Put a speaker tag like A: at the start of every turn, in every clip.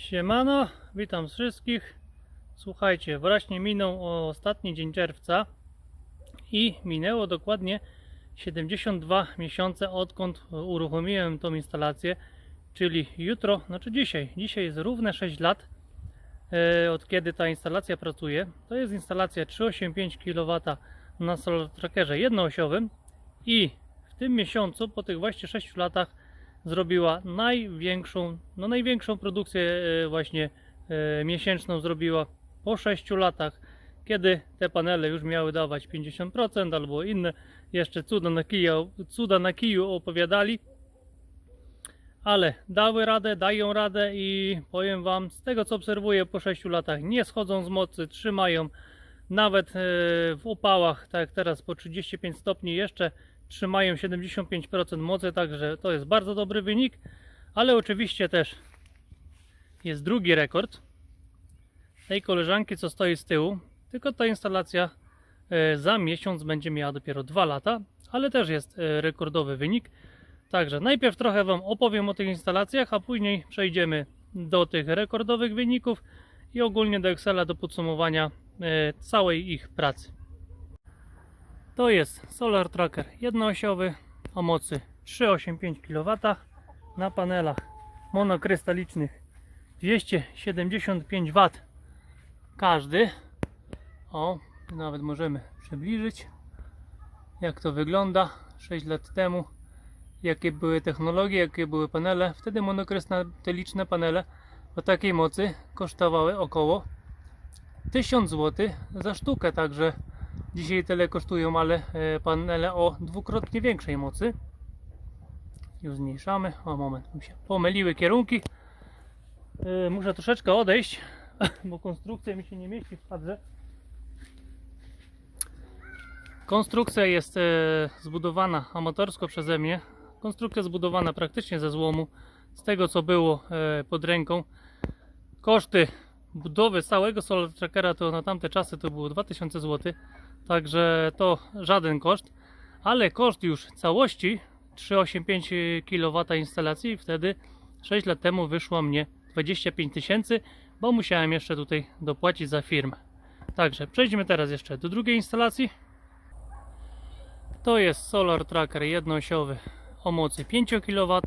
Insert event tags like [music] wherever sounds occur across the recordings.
A: Siemano, witam wszystkich. Słuchajcie, właśnie minął ostatni dzień czerwca i minęło dokładnie 72 miesiące odkąd uruchomiłem tą instalację, czyli jutro, znaczy dzisiaj, dzisiaj jest równe 6 lat e, od kiedy ta instalacja pracuje. To jest instalacja 385 kW na solar trackerze jednoosiowym i w tym miesiącu, po tych właśnie 6 latach, zrobiła największą, no największą produkcję e, właśnie e, miesięczną zrobiła po 6 latach, kiedy te panele już miały dawać 50% albo inne jeszcze cuda na kiju, cuda na kiju opowiadali. Ale dały radę, dają radę i powiem Wam, z tego co obserwuję po 6 latach, nie schodzą z mocy, trzymają nawet e, w upałach, tak jak teraz po 35 stopni jeszcze trzymają 75% mocy, także to jest bardzo dobry wynik, ale oczywiście też jest drugi rekord tej koleżanki, co stoi z tyłu, tylko ta instalacja e, za miesiąc będzie miała dopiero 2 lata, ale też jest e, rekordowy wynik. Także najpierw trochę Wam opowiem o tych instalacjach, a później przejdziemy do tych rekordowych wyników i ogólnie do Excela do podsumowania e, całej ich pracy. To jest Solar Tracker jednoosiowy o mocy 385 kW na panelach monokrystalicznych 275 W każdy. O, nawet możemy przybliżyć jak to wygląda 6 lat temu jakie były technologie, jakie były panele. Wtedy monokrystaliczne panele o takiej mocy kosztowały około 1000 zł za sztukę, także dzisiaj tyle kosztują, ale e, panele o dwukrotnie większej mocy. Już zmniejszamy. O moment, mi się pomyliły kierunki. E, Muszę troszeczkę odejść, [laughs] bo konstrukcja mi się nie mieści w kadrze. Konstrukcja jest e, zbudowana amatorsko przeze mnie. Konstrukcja zbudowana praktycznie ze złomu, z tego co było pod ręką. Koszty budowy całego solar trackera to na tamte czasy to było 2000 zł, także to żaden koszt, ale koszt już całości 385 kW instalacji wtedy 6 lat temu wyszło mnie 25 tysięcy, bo musiałem jeszcze tutaj dopłacić za firmę. Także przejdźmy teraz jeszcze do drugiej instalacji. To jest Solar Tracker jednoosiowy o mocy 5 kW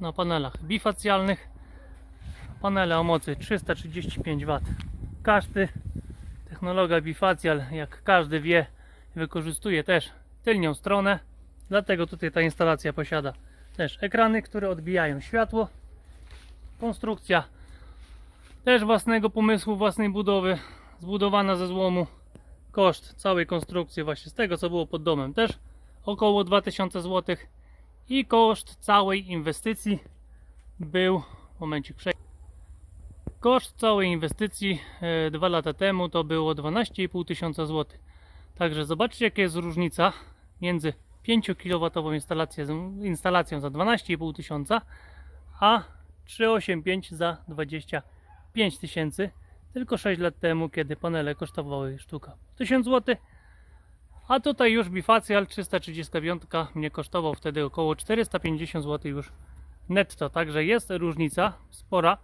A: na panelach bifacjalnych. Panele o mocy 335 W. Każdy technologia bifacjal, jak każdy wie, wykorzystuje też tylnią stronę. Dlatego tutaj ta instalacja posiada też ekrany, które odbijają światło. Konstrukcja też własnego pomysłu, własnej budowy, zbudowana ze złomu. Koszt całej konstrukcji właśnie z tego co było pod domem też około 2000 zł i koszt całej inwestycji był momencik przejdę. Koszt całej inwestycji e, dwa lata temu to było 12,5 tysiąca złotych. Także zobaczcie jaka jest różnica między 5 kW instalacją, instalacją za 12,5 tysiąca a 385 za 25 tysięcy tylko 6 lat temu kiedy panele kosztowały sztuka 1000 zł a tutaj już bifacjal 335 mnie kosztował wtedy około 450 zł już netto. Także jest różnica spora.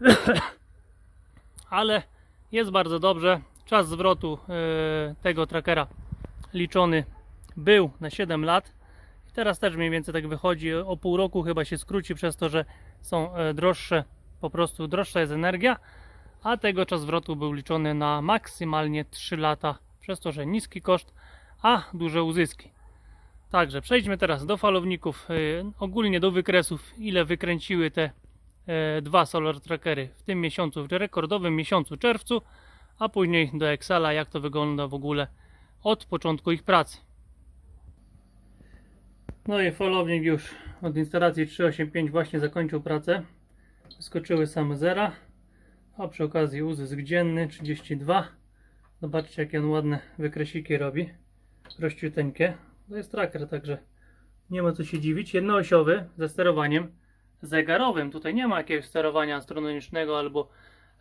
A: [laughs] Ale jest bardzo dobrze. Czas zwrotu e, tego trackera liczony był na 7 lat. Teraz też mniej więcej tak wychodzi. O pół roku chyba się skróci przez to, że są e, droższe, po prostu droższa jest energia. A tego czas zwrotu był liczony na maksymalnie 3 lata przez to, że niski koszt, a duże uzyski. Także przejdźmy teraz do falowników, yy, ogólnie do wykresów, ile wykręciły te dwa solar trackery w tym miesiącu, w rekordowym miesiącu czerwcu, a później do Excela, jak to wygląda w ogóle od początku ich pracy. No i falownik już od instalacji 385 właśnie zakończył pracę. Wyskoczyły same zera, a przy okazji uzysk dzienny 32. Zobaczcie jakie on ładne wykresiki robi. Prościuteńkie. To jest tracker, także nie ma co się dziwić. Jednoosiowy ze sterowaniem zegarowym. Tutaj nie ma jakiegoś sterowania astronomicznego albo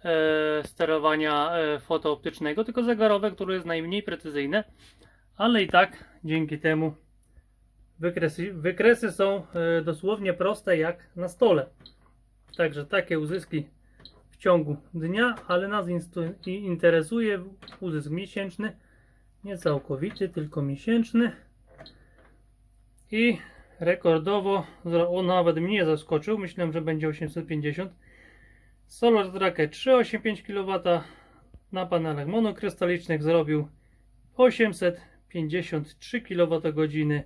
A: e, sterowania e, fotooptycznego, tylko zegarowe, które jest najmniej precyzyjne. Ale i tak dzięki temu wykresy, wykresy są e, dosłownie proste jak na stole. Także takie uzyski ciągu dnia, ale nas interesuje uzysk miesięczny, nie całkowity, tylko miesięczny. I rekordowo, on nawet mnie zaskoczył, myślałem, że będzie 850. Solar Tracker 385 kW na panelach monokrystalicznych zrobił 853 kWh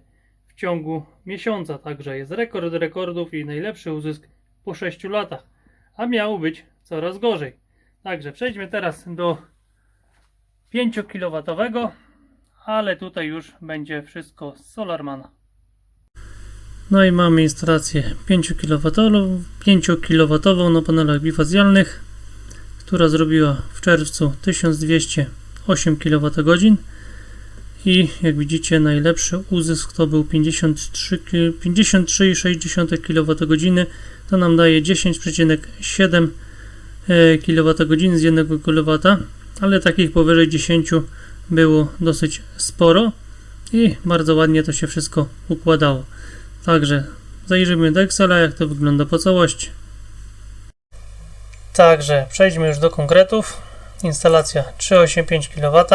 A: w ciągu miesiąca, także jest rekord rekordów i najlepszy uzysk po 6 latach, a miało być coraz gorzej. Także przejdźmy teraz do 5 kW, ale tutaj już będzie wszystko z Solarmana. No i mamy instalację 5 kW, 5 kW na panelach bifazjalnych, która zrobiła w czerwcu 1208 kWh i jak widzicie najlepszy uzysk to był 53 ki- 53,6 kWh to nam daje 10,7 kWh z 1 kW ale takich powyżej 10 było dosyć sporo i bardzo ładnie to się wszystko układało także zajrzymy do Excela jak to wygląda po całości Także przejdźmy już do konkretów. Instalacja 385 kW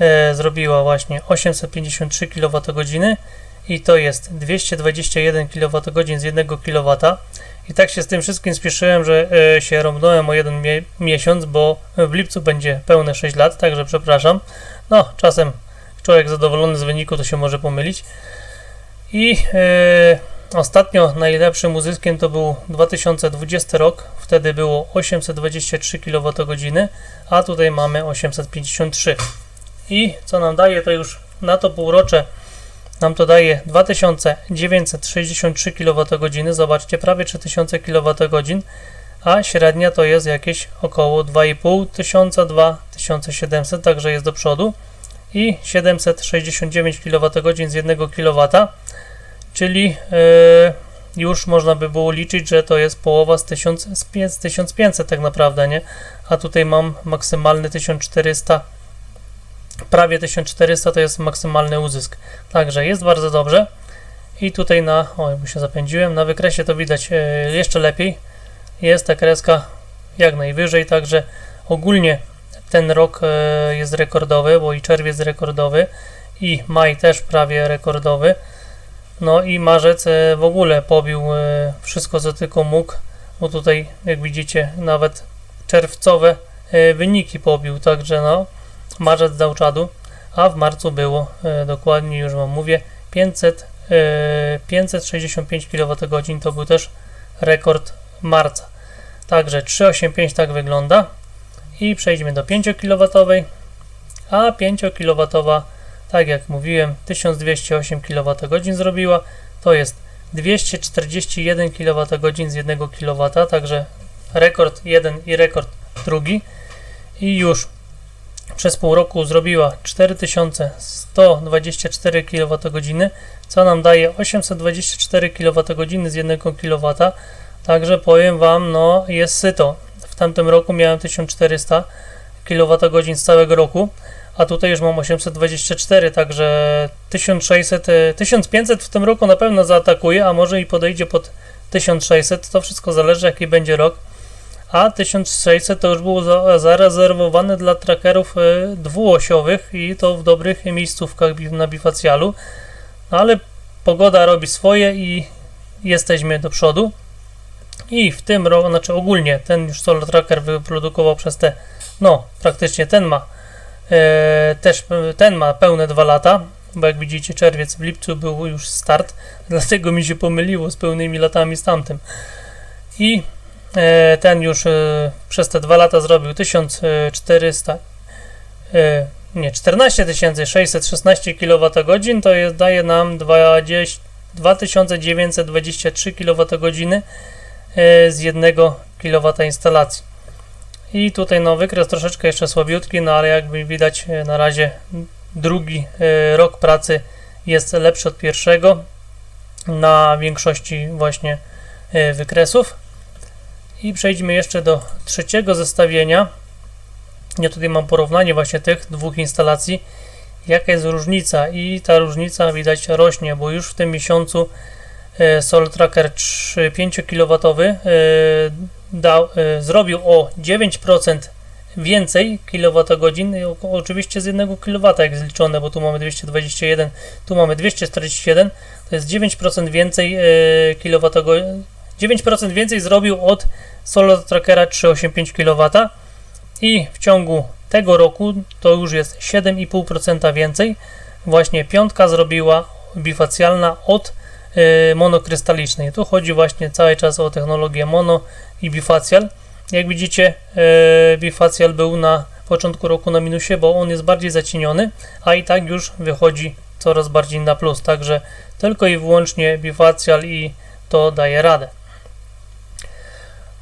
A: e, zrobiła właśnie 853 kWh i to jest 221 kWh z 1 kW. I tak się z tym wszystkim spieszyłem, że e, się rąbnąłem o jeden mie- miesiąc, bo w lipcu będzie pełne 6 lat, także przepraszam. No, czasem człowiek zadowolony z wyniku to się może pomylić. I e, Ostatnio najlepszym uzyskiem to był 2020 rok, wtedy było 823 kWh, a tutaj mamy 853. I co nam daje to już na to półrocze nam to daje 2963 kWh, zobaczcie, prawie 3000 kWh, a średnia to jest jakieś około 2500, 2700, także jest do przodu. I 769 kWh z 1 kW czyli e, już można by było liczyć, że to jest połowa z 1000, z pię- z 1500 tak naprawdę, nie? A tutaj mam maksymalny 1400, prawie 1400 to jest maksymalny uzysk. Także jest bardzo dobrze. I tutaj na, oj, bo się zapędziłem, na wykresie to widać e, jeszcze lepiej. Jest ta kreska jak najwyżej, także ogólnie ten rok e, jest rekordowy, bo i czerwiec rekordowy i maj też prawie rekordowy. No i marzec w ogóle pobił e, wszystko, co tylko mógł, bo tutaj, jak widzicie, nawet czerwcowe e, wyniki pobił, także no, marzec dał czadu, a w marcu było, e, dokładnie już Wam mówię, 500, e, 565 kWh to był też rekord marca. Także 385 tak wygląda i przejdźmy do 5 kW, a 5 kW tak jak mówiłem, 1208 kWh zrobiła. To jest 241 kWh z 1 kW, także rekord jeden i rekord drugi. I już przez pół roku zrobiła 4124 kWh, co nam daje 824 kWh z 1 kW. Także powiem Wam, no jest syto. W tamtym roku miałem 1400 kWh z całego roku a tutaj już mam 824, także 1600, e, 1500 w tym roku na pewno zaatakuje, a może i podejdzie pod 1600, to wszystko zależy jaki będzie rok. A 1600 to już było za, zarezerwowane dla trackerów e, dwuosiowych i to w dobrych miejscówkach na bifacjalu. No ale pogoda robi swoje i jesteśmy do przodu. I w tym roku, znaczy ogólnie ten już Solar Tracker wyprodukował przez te, no praktycznie ten ma E, też e, ten ma pełne dwa lata, bo jak widzicie czerwiec w lipcu był już start, [laughs] dlatego mi się pomyliło z pełnymi latami z tamtym. I e, ten już e, przez te dwa lata zrobił 1400 e, nie, 14 616 kWh, to jest, daje nam 20, 2923 kWh z 1 kW instalacji. I tutaj no wykres troszeczkę jeszcze słabiutki, no ale jakby widać e, na razie drugi e, rok pracy jest lepszy od pierwszego na większości właśnie e, wykresów. I przejdźmy jeszcze do trzeciego zestawienia. Ja tutaj mam porównanie właśnie tych dwóch instalacji. Jaka jest różnica? I ta różnica widać rośnie, bo już w tym miesiącu Soul Tracker 3, 5 kW dał, e, zrobił o 9% więcej kWh, oczywiście z 1 kW jak zliczone, bo tu mamy 221, tu mamy 241, to jest 9% więcej e, kWh, 9% więcej zrobił od Solar Trackera 385 kW i w ciągu tego roku to już jest 7,5% więcej. Właśnie piątka zrobiła bifacjalna od monokrystalicznej. Tu chodzi właśnie cały czas o technologię mono i bifacjal. Jak widzicie, e, bifacjal był na początku roku na minusie, bo on jest bardziej zacieniony, a i tak już wychodzi coraz bardziej na plus. Także tylko i wyłącznie bifacjal i to daje radę.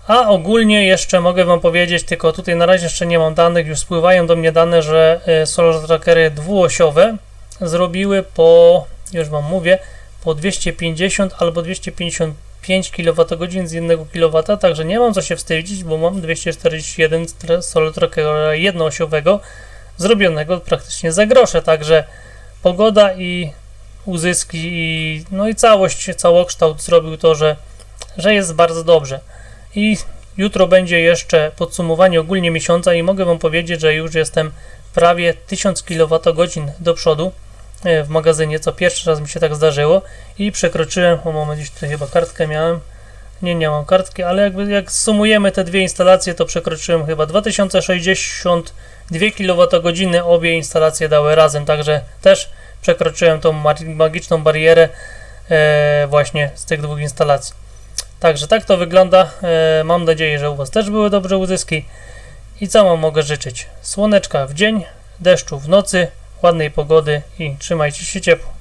A: A ogólnie jeszcze mogę Wam powiedzieć, tylko tutaj na razie jeszcze nie mam danych, już spływają do mnie dane, że e, Solar Trackery dwuosiowe zrobiły po, już Wam mówię, po 250 albo 255 kWh z 1 kW, także nie mam co się wstydzić, bo mam 241 tra- Solar Trackera jednoosiowego zrobionego praktycznie za grosze, także pogoda i uzyski i no i całość, całokształt zrobił to, że, że jest bardzo dobrze. I jutro będzie jeszcze podsumowanie ogólnie miesiąca i mogę Wam powiedzieć, że już jestem prawie 1000 kWh do przodu w magazynie, co pierwszy raz mi się tak zdarzyło i przekroczyłem, o moment, gdzieś tutaj chyba kartkę miałem, nie, nie mam kartki, ale jakby jak sumujemy te dwie instalacje, to przekroczyłem chyba 2062 kWh obie instalacje dały razem, także też przekroczyłem tą ma- magiczną barierę e, właśnie z tych dwóch instalacji. Także tak to wygląda. E, mam nadzieję, że u Was też były dobre uzyski. I co Wam mogę życzyć? Słoneczka w dzień, deszczu w nocy, ładnej pogody i trzymajcie się ciepło.